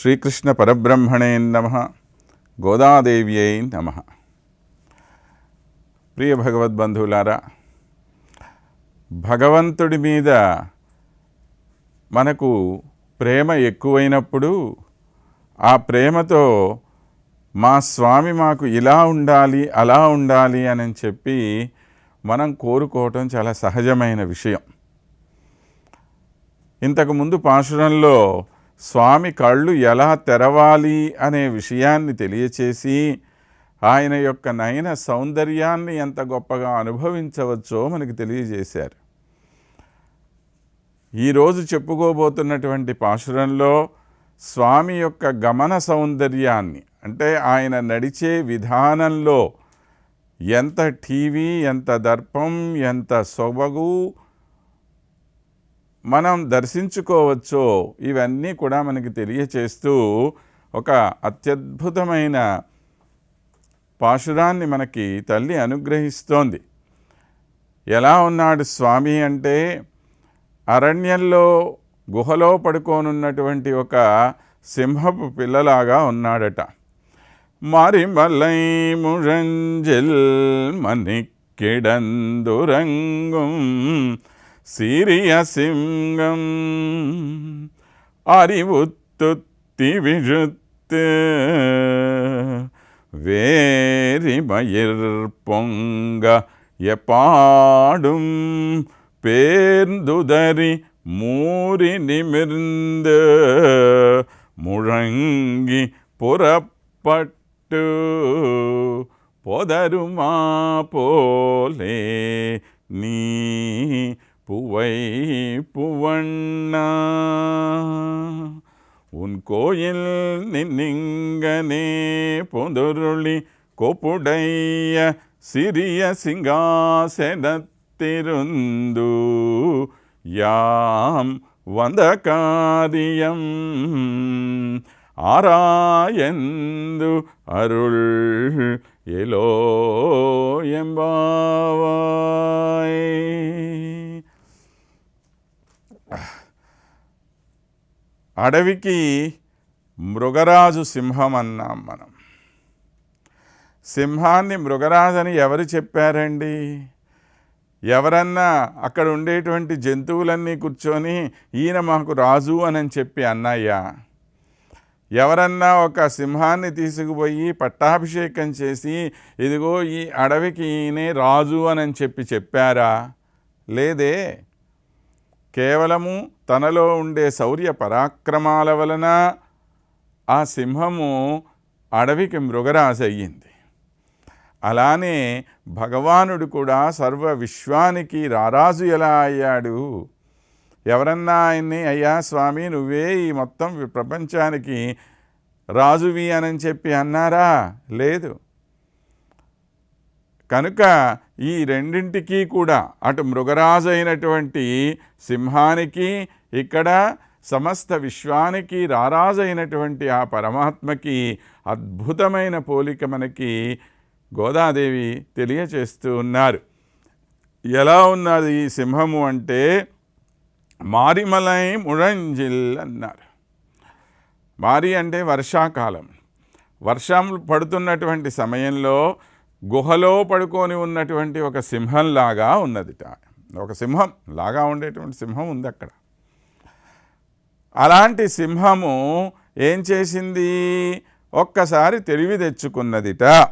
శ్రీకృష్ణ పరబ్రహ్మణే నమ గోదాదేవ్యై నమ. ప్రియ భగవద్బంధువులారా భగవంతుడి మీద మనకు ప్రేమ ఎక్కువైనప్పుడు ఆ ప్రేమతో మా స్వామి మాకు ఇలా ఉండాలి అలా ఉండాలి అని చెప్పి మనం కోరుకోవటం చాలా సహజమైన విషయం. ఇంతకుముందు పాశురంలో స్వామి కళ్ళు ఎలా తెరవాలి అనే విషయాన్ని తెలియచేసి ఆయన యొక్క నయన సౌందర్యాన్ని ఎంత గొప్పగా అనుభవించవచ్చో మనకి తెలియజేశారు. ఈరోజు చెప్పుకోబోతున్నటువంటి పాశురంలో స్వామి యొక్క గమన సౌందర్యాన్ని అంటే ఆయన నడిచే విధానంలో ఎంత టీవీ ఎంత దర్పం ఎంత సొబగు మనం దర్శించుకోవచ్చో ఇవన్నీ కూడా మనకి తెలియచేస్తూ ఒక అత్యద్భుతమైన పాశురాన్ని మనకి తల్లి అనుగ్రహిస్తోంది. ఎలా ఉన్నాడు స్వామి అంటే అరణ్యంలో గుహలో పడుకోనున్నటువంటి ఒక సింహపు పిల్లలాగా ఉన్నాడట. మరి மறிமலை முழஞ்சில் மணிக்கிடந்துறங்கும் சிறிய சிங்கம் அறிவுத்துத்தி விழுத்து வேரிமயிர் பொங்க எப்பாடும் பேர்ந்துதறி மூறி நிமிர்ந்து முழங்கி புறப்பட்டு பொதருமா போலே நீ புவை புவண்ணா உன் கோயில் நின்னிங்கனே பொதுருளி கொப்புடைய சிறிய சிங்காசனத்திருந்து. யாம் வந்த காரியம் ஆராயந்து அருள் எலோ எம்பாவாய். అడవికి మృగరాజు సింహం అన్నాం మనం. సింహాన్ని మృగరాజని ఎవరు చెప్పారండి? ఎవరన్నా అక్కడ ఉండేటువంటి జంతువులన్నీ కూర్చొని ఈయన మాకు రాజు అని చెప్పి అన్నయ్యా. ఎవరన్నా ఒక సింహాన్ని తీసుకుపోయి పట్టాభిషేకం చేసి ఇదిగో ఈ అడవికి ఈయనే రాజు అని చెప్పి చెప్పారా? లేదే. కేవలము తనలో ఉండే శౌర్య పరాక్రమాల వలన ఆ సింహము అడవికి మృగరాజు అయ్యింది. అలానే భగవానుడు కూడా సర్వ విశ్వానికి రారాజు ఎలా అయ్యాడు? ఎవరన్నా ఆయన్ని అయ్యా స్వామి నువ్వే ఈ మొత్తం ప్రపంచానికి రాజువి అని చెప్పి అన్నారా? లేదు. కనుక ఈ రెండింటికి కూడా అటు మృగరాజు అయినటువంటి సింహానికి ఇక్కడ సమస్త విశ్వానికి రారాజు అయినటువంటి ఆ పరమాత్మకి అద్భుతమైన పోలిక మనకి గోదాదేవి తెలియచేస్తూ ఉన్నారు. ఎలా ఉన్నది ఈ సింహము అంటే మారిమలై ముడంజిల్ అన్నారు. మారి అంటే వర్షాకాలం. వర్షం పడుతున్నటువంటి సమయంలో గుహలో పడుకొని ఉన్నటువంటి ఒక సింహంలాగా ఉన్నదిట. ఒక సింహం లాగా ఉండేటువంటి సింహం ఉంది అక్కడ. అలాంటి సింహము ఏం చేసింది? ఒక్కసారి తెలివి తెచ్చుకున్నదిట.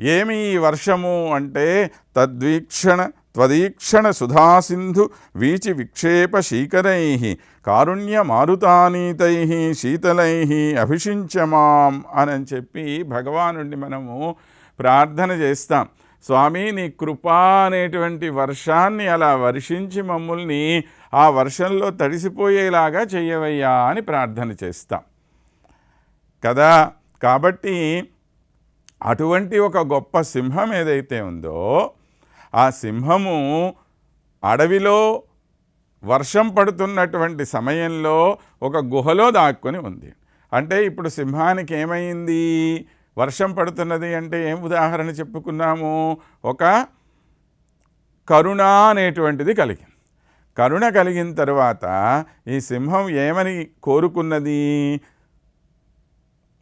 ఏమి ఈ వర్షము అంటే తద్వీక్షణ త్వదీక్షణ సుధాసింధు వీచి విక్షేప శీకరై కారుణ్యమారుతానీతై శీతలై అభిషించమాం అని చెప్పి భగవానుడిని మనము ప్రార్థన చేస్తాం. స్వామి నీ కృపా అనేటువంటి వర్షాన్ని అలా వర్షించి మమ్మల్ని ఆ వర్షంలో తడిసిపోయేలాగా చెయ్యవయ్యా అని ప్రార్థన చేస్తాం. కదా కాబట్టి అటువంటి ఒక గొప్ప సింహం ఏదైతే ఉందో ఆ సింహము అడవిలో వర్షం పడుతున్నటువంటి సమయంలో ఒక గుహలో దాక్కుని ఉంది. అంటే ఇప్పుడు సింహానికి ఏమైంది? వర్షం పడుతున్నది అంటే ఏం ఉదాహరణ చెప్పుకున్నాము? ఒక కరుణ అనేటువంటిది కలిగింది. కరుణ కలిగిన తర్వాత ఈ సింహం ఏమని కోరుకున్నది?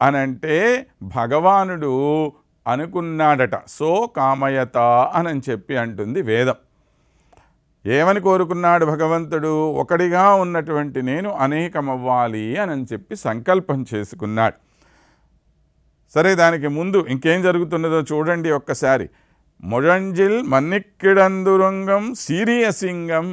అనంటే భగవానుడు అనుకున్నాడట. సో కామయత అని చెప్పి అంటుంది వేదం. ఏమని కోరుకున్నాడు భగవంతుడు? ఒకడిగా ఉన్నటువంటి నేను అనేకమవ్వాలి అని చెప్పి సంకల్పం చేసుకున్నాడు. సరే దానికి ముందు ఇంకేం జరుగుతున్నదో చూడండి ఒక్కసారి. మొడంజిల్ మన్నిక్కిడందురంగం సీరియసింగం.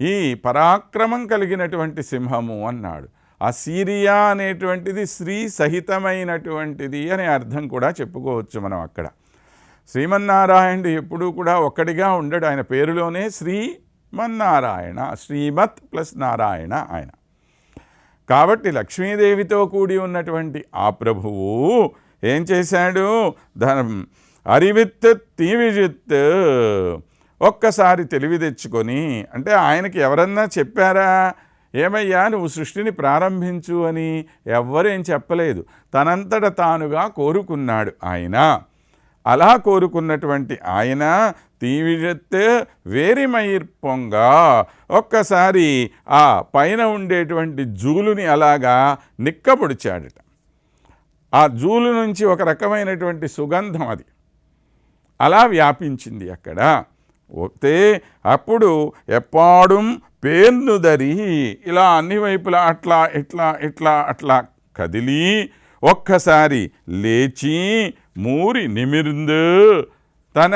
ఈ పరాక్రమం కలిగినటువంటి సింహము అన్నాడు. ఆ సీరియా అనేటువంటిది స్త్రీ సహితమైనటువంటిది అనే అర్థం కూడా చెప్పుకోవచ్చు మనం అక్కడ. శ్రీమన్నారాయణుడు ఎప్పుడూ కూడా ఒక్కడిగా ఉండడు. ఆయన పేరులోనే శ్రీమన్నారాయణ శ్రీమత్ ప్లస్ నారాయణ ఆయన. కాబట్టి లక్ష్మీదేవితో కూడి ఉన్నటువంటి ఆ ప్రభువు ఏం చేశాడు? ధనం అరివిత్ తీవిజిత్ ఒక్కసారి తెలివి తెచ్చుకొని అంటే ఆయనకి ఎవరన్నా చెప్పారా? ఏమయ్యా నువ్వు సృష్టిని ప్రారంభించు అని ఎవ్వరేం చెప్పలేదు. తనంతట తానుగా కోరుకున్నాడు ఆయన. అలా కోరుకున్నటువంటి ఆయన తీవిజెత్తే వేరిమయిర్పొంగా ఒక్కసారి ఆ పైన ఉండేటువంటి జూలుని అలాగా నిక్కబొడిచాడట. ఆ జూలు నుంచి ఒక రకమైనటువంటి సుగంధం అది. అలా వ్యాపించింది అక్కడ. వస్తే అప్పుడు ఎప్పాడుం పేర్నుదరి ఇలా అన్ని వైపులా అట్లా ఇట్లా ఇట్లా అట్లా కదిలి ఒక్కసారి లేచి మూరి నిమిర్ందు తన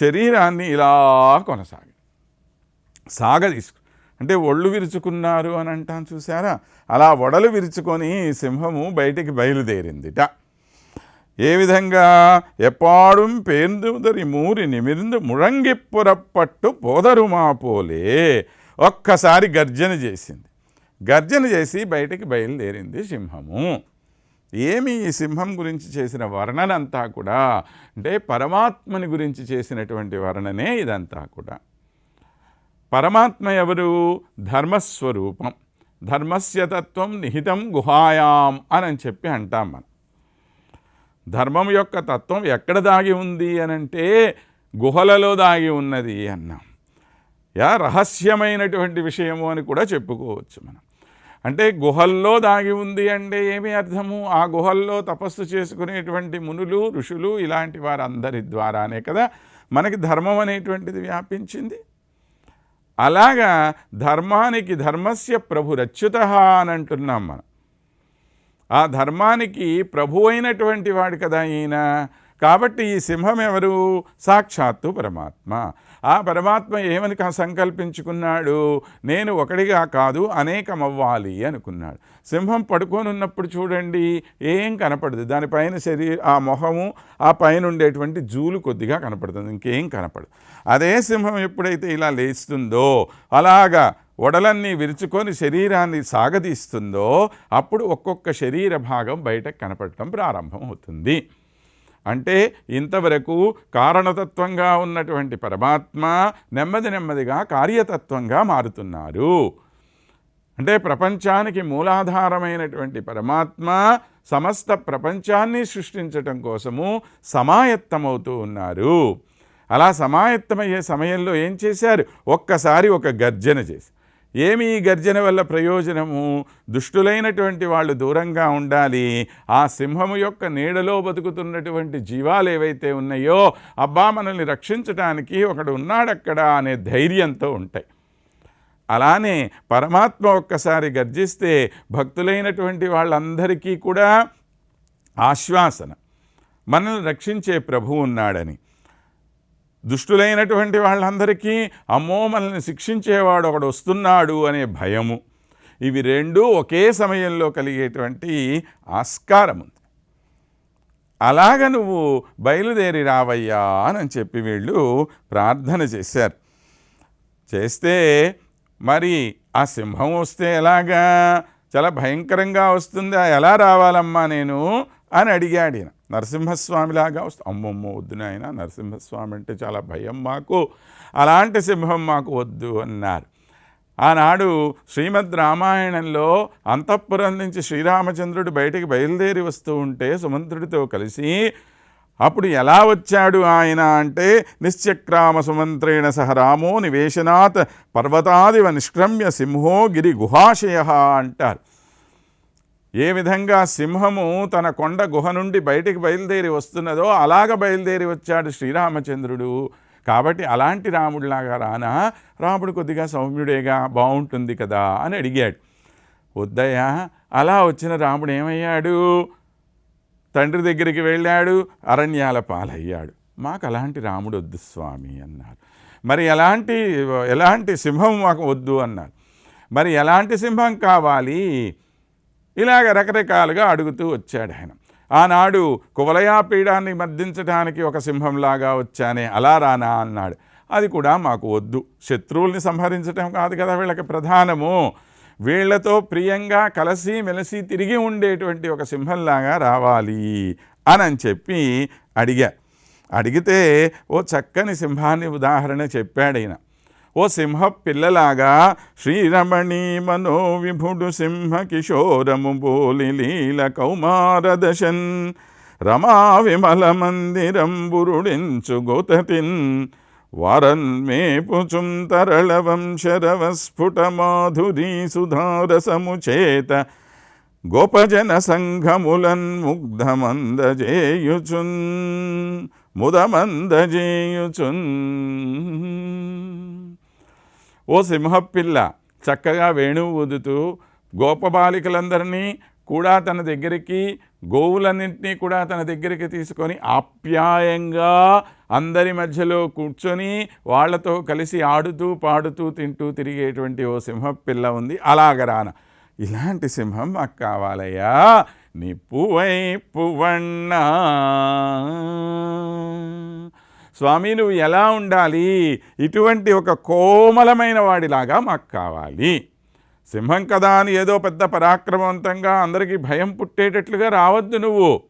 శరీరాన్ని ఇలా కొనసాగి సాగదీసు అంటే ఒళ్ళు విరుచుకున్నారు అని అంటాను చూసారా అలా ఒడలు విరుచుకొని సింహము బయటికి బయలుదేరిందిట. ఏ విధంగా? ఎప్పాడుం పేందుదరి మూరి నిమిరిందు ముழంగి పురప్పట్టు పోదరుమా పోలే ఒక్కసారి గర్జన చేసింది. గర్జన చేసి బయటికి బయలుదేరింది సింహము. ఏమి ఈ సింహం గురించి చేసిన వర్ణన అంతా కూడా అంటే పరమాత్మని గురించి చేసినటువంటి వర్ణనే ఇదంతా కూడా. పరమాత్మ ఎవరు? ధర్మస్వరూపం. ధర్మస్య తత్వం నిహితం గుహాయాం అని చెప్పి అంటాం మనం. ధర్మం యొక్క తత్వం ఎక్కడ దాగి ఉంది అనంటే గుహలలో దాగి ఉన్నది అన్నాం. యా రహస్యమైనటువంటి విషయము అని కూడా చెప్పుకోవచ్చు మనం. అంటే గుహల్లో దాగి ఉంది అంటే ఏమి అర్థము? ఆ గుహల్లో తపస్సు చేసుకునేటువంటి మునులు ఋషులు ఇలాంటి వారందరి ద్వారానే కదా మనకి ధర్మం అనేటువంటిది వ్యాపించింది. అలాగా ధర్మానికి ధర్మస్య ప్రభు రచ్యుత అని అంటున్నాం మనం. ఆ ధర్మానికి ప్రభు అయినటువంటి వాడు కదా ఈయన. కాబట్టి ఈ సింహం ఎవరు? సాక్షాత్తు పరమాత్మ. ఆ పరమాత్మ ఏమని కా- సంకల్పించుకున్నాడు? నేను ఒకటిగా కాదు అనేకమవ్వాలి అనుకున్నాడు. సింహం పడుకొని ఉన్నప్పుడు చూడండి ఏం కనపడదు. దానిపైన శరీర ఆ మొహము ఆ పైన ఉండేటువంటి జూలు కొద్దిగా కనపడుతుంది. ఇంకేం కనపడదు. అదే సింహం ఎప్పుడైతే ఇలా లేస్తుందో అలాగా ఒడలన్నీ విరుచుకొని శరీరాన్ని సాగదీస్తుందో అప్పుడు ఒక్కొక్క శరీర భాగం బయటకు కనపడటం ప్రారంభం అవుతుంది అంటే ఇంతవరకు కారణతత్వంగా ఉన్నటువంటి పరమాత్మ నెమ్మది నెమ్మదిగా కార్యతత్వంగా మారుతున్నారు. అంటే ప్రపంచానికి మూలాధారమైనటువంటి పరమాత్మ సమస్త ప్రపంచాన్ని సృష్టించటం కోసము సమాయత్తమవుతూ ఉన్నారు. అలా సమాయత్తమయ్యే సమయంలో ఏం చేశారు? ఒక్కసారి ఒక గర్జన చేశారు. ఏమి ఈ గర్జన వల్ల ప్రయోజనము? దుష్టులైనటువంటి వాళ్ళు దూరంగా ఉండాలి. ఆ సింహము యొక్క నీడలో బతుకుతున్నటువంటి జీవాలు ఏవైతే ఉన్నాయో అబ్బా మనల్ని రక్షించడానికి ఒకడు ఉన్నాడక్కడ అనే ధైర్యంతో ఉంటాయి. అలానే పరమాత్మ ఒక్కసారి గర్జిస్తే భక్తులైనటువంటి వాళ్ళందరికీ కూడా ఆశ్వాసన. మనల్ని రక్షించే ప్రభువు ఉన్నాడని. దుష్టులైనటువంటి వాళ్ళందరికీ అమ్మో మనల్ని శిక్షించేవాడు ఒకడు వస్తున్నాడు అనే భయము. ఇవి రెండూ ఒకే సమయంలో కలిగేటువంటి ఆస్కారం ఉంది. అలాగ నువ్వు బయలుదేరి రావయ్యా అని చెప్పి వీళ్ళు ప్రార్థన చేశారు. చేస్తే మరి ఆ సింహం వస్తే ఎలాగా? చాలా భయంకరంగా వస్తుందా? ఎలా రావాలమ్మా నేను? అని అడిగాడు ఈయన. నరసింహస్వామిలాగా వస్తుంది అమ్మమ్మ వద్దు నాయన నరసింహస్వామి అంటే చాలా భయం మాకు. అలాంటి సింహం మాకు వద్దు అన్నారు. ఆనాడు శ్రీమద్ రామాయణంలో అంతఃపురం నుంచి శ్రీరామచంద్రుడు బయటికి బయలుదేరి వస్తూ ఉంటే సుమంత్రుడితో కలిసి అప్పుడు ఎలా వచ్చాడు ఆయన అంటే నిశ్చక్రామ సుమంత్రేణ సహ రామో నివేశనాత్ పర్వతాదివ నిష్క్రమ్య సింహో గిరి గుహాశయ అంటారు. ఏ విధంగా సింహము తన కొండ గుహ నుండి బయటికి బయలుదేరి వస్తున్నదో అలాగ బయలుదేరి వచ్చాడు శ్రీరామచంద్రుడు. కాబట్టి అలాంటి రాముడిలాగా రానా రాముడు కొద్దిగా సౌమ్యుడేగా బాగుంటుంది కదా అని అడిగాడు. వద్దయ్య అలా వచ్చిన రాముడు ఏమయ్యాడు? తండ్రి దగ్గరికి వెళ్ళాడు అరణ్యాల పాలయ్యాడు. మాకు అలాంటి రాముడు వద్దు స్వామి అన్నారు. మరి ఎలాంటి ఎలాంటి సింహం మాకు వద్దు అన్నారు. మరి ఎలాంటి సింహం కావాలి? ఇలాగ రకరకాలుగా అడుగుతూ వచ్చాడు ఆయన. ఆనాడు కువలయాపీడాన్ని మర్దించడానికి ఒక సింహంలాగా వచ్చానే అలా రానా అన్నాడు. అది కూడా మాకు వద్దు. శత్రువుల్ని సంహరించటం కాదు కదా వీళ్ళకి ప్రధానము. వీళ్ళతో ప్రియంగా కలిసి మెలిసి తిరిగి ఉండేటువంటి ఒక సింహంలాగా రావాలి అని చెప్పి అడిగా. అడిగితే ఓ చక్కని సింహాన్ని ఉదాహరణ చెప్పాడు ఆయన ఓ సింహ పిల్లలాగా శ్రీరమణి మనోవిభుడు సింహ కిశోరము బోలి లీల కౌమారదశన్ రమా విమల మందిరం బురుడించు గోతతిన్. వారన్మేపుచుం తరళ వంశరవ స్ఫుట మాధురీ సుధారసముచేత గోపజన సంఘములన్ ముగ్ధమందజేయుచున్ ముదమందజేయుచున్ ఓ సింహపిల్ల చక్కగా వేణువు ఊదుతూ గోపబాలికలందరినీ కూడా తన దగ్గరికి గోవులన్నింటినీ కూడా తన దగ్గరికి తీసుకొని ఆప్యాయంగా అందరి మధ్యలో కూర్చొని వాళ్ళతో కలిసి ఆడుతూ పాడుతూ తింటూ తిరిగేటువంటి ఓ సింహపిల్ల ఉంది. అలాగరాన ఇలాంటి సింహం మాకు కావాలయ్యా. నీ పువ్వై పువ్వన్నా. స్వామి నువ్వు ఎలా ఉండాలి? ఇటువంటి ఒక కోమలమైన వాడిలాగా మాకు కావాలి. సింహం కదా అని ఏదో పెద్ద పరాక్రమవంతంగా అందరికీ భయం పుట్టేటట్లుగా రావద్దు నువ్వు.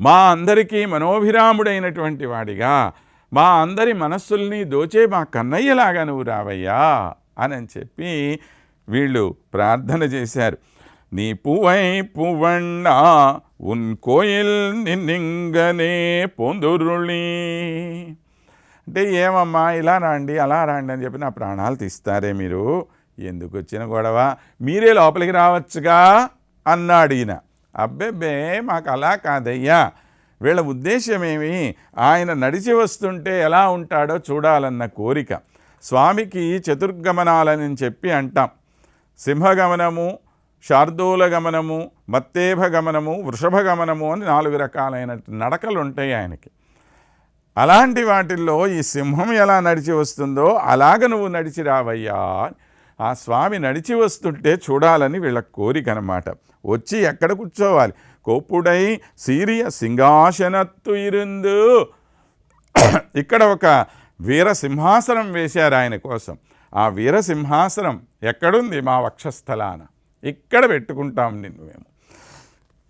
మా అందరికీ మనోభిరాముడైనటువంటి వాడిగా మా అందరి మనస్సుల్ని దోచే మా కన్నయ్యలాగా నువ్వు రావయ్యా అని చెప్పి వీళ్ళు ప్రార్థన చేశారు. நீ பூவை புவண்ணா உன் கோயில் నిన్నింగనే పొందురుళి అంటే ఏమమ్మా ఇలా రండి అలా రండి అని చెప్పి నా ప్రాణాలు తీస్తారే మీరు ఎందుకు వచ్చిన గొడవ మీరే లోపలికి రావచ్చుగా అన్నాడు ఈయన అబ్బెబ్బే మాకు అలా కాదయ్యా వీళ్ళ ఉద్దేశమేమి ఆయన నడిచి వస్తుంటే ఎలా ఉంటాడో చూడాలన్న కోరిక స్వామికి చతుర్గమనాలని చెప్పి అంటాం సింహగమనము శార్దూల గమనము మత్తేభ గమనము వృషభ గమనము అని నాలుగు రకాలైన నడకలు ఉంటాయి ఆయనకి. అలాంటి వాటిల్లో ఈ సింహం ఎలా నడిచి వస్తుందో అలాగ నువ్వు నడిచి రావయ్యా. ఆ స్వామి నడిచి వస్తుంటే చూడాలని వీళ్ళ కోరిక అనమాట వచ్చి ఎక్కడ కూర్చోవాలి? కోపుడై సీరియ సింహాసనత్తు ఇరుందు. ఇక్కడ ఒక వీర సింహాసనం వేశారు ఆయన కోసం. ఆ వీర సింహాసనం ఎక్కడుంది మా వక్షస్థలాన? ఇక్కడ పెట్టుకుంటాం నిన్ను మేము.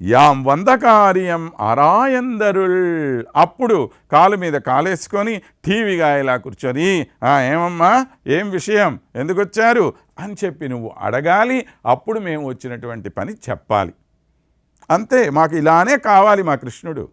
యాం వందకార్యం అరాయందరుల్. అప్పుడు కాలు మీద కాలేసుకొని టీవీగా ఇలా కూర్చొని ఏమమ్మా? ఏం విషయం? ఎందుకు వచ్చారు అని చెప్పి నువ్వు అడగాలి. అప్పుడు మేము వచ్చినటువంటి పని చెప్పాలి. అంతే మాకు ఇలానే కావాలి మా కృష్ణుడు.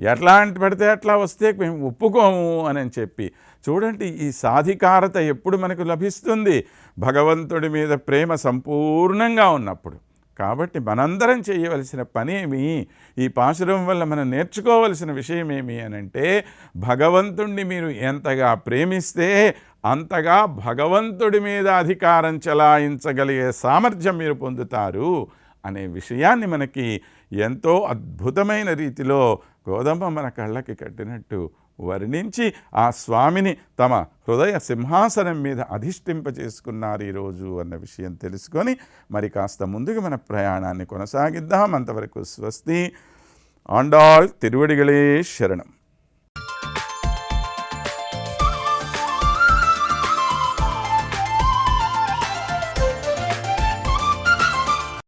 ఎట్లాంటి పడితే అట్లా వస్తే మేము ఒప్పుకోము అని చెప్పి. చూడండి ఈ సాధికారత ఎప్పుడు మనకు లభిస్తుంది? భగవంతుడి మీద ప్రేమ సంపూర్ణంగా ఉన్నప్పుడు. కాబట్టి మనందరం చేయవలసిన పనేమి? ఈ పాశురం వల్ల మనం నేర్చుకోవలసిన విషయం ఏమి అనంటే భగవంతుణ్ణి మీరు ఎంతగా ప్రేమిస్తే అంతగా భగవంతుడి మీద అధికారం చలాయించగలిగే సామర్థ్యం మీరు పొందుతారు అనే విషయాన్ని మనకి ఎంతో అద్భుతమైన రీతిలో గోదమ్మ మన కళ్ళకి కట్టినట్టు వర్ణించి ఆ స్వామిని తమ హృదయ సింహాసనం మీద అధిష్ఠింపచేసుకున్నారు ఈరోజు అన్న విషయం తెలుసుకొని మరి కాస్త ముందుకు మన ప్రయాణాన్ని కొనసాగిద్దాం. అంతవరకు స్వస్తి. ఆండాల్ తిరువడిగలే శరణం.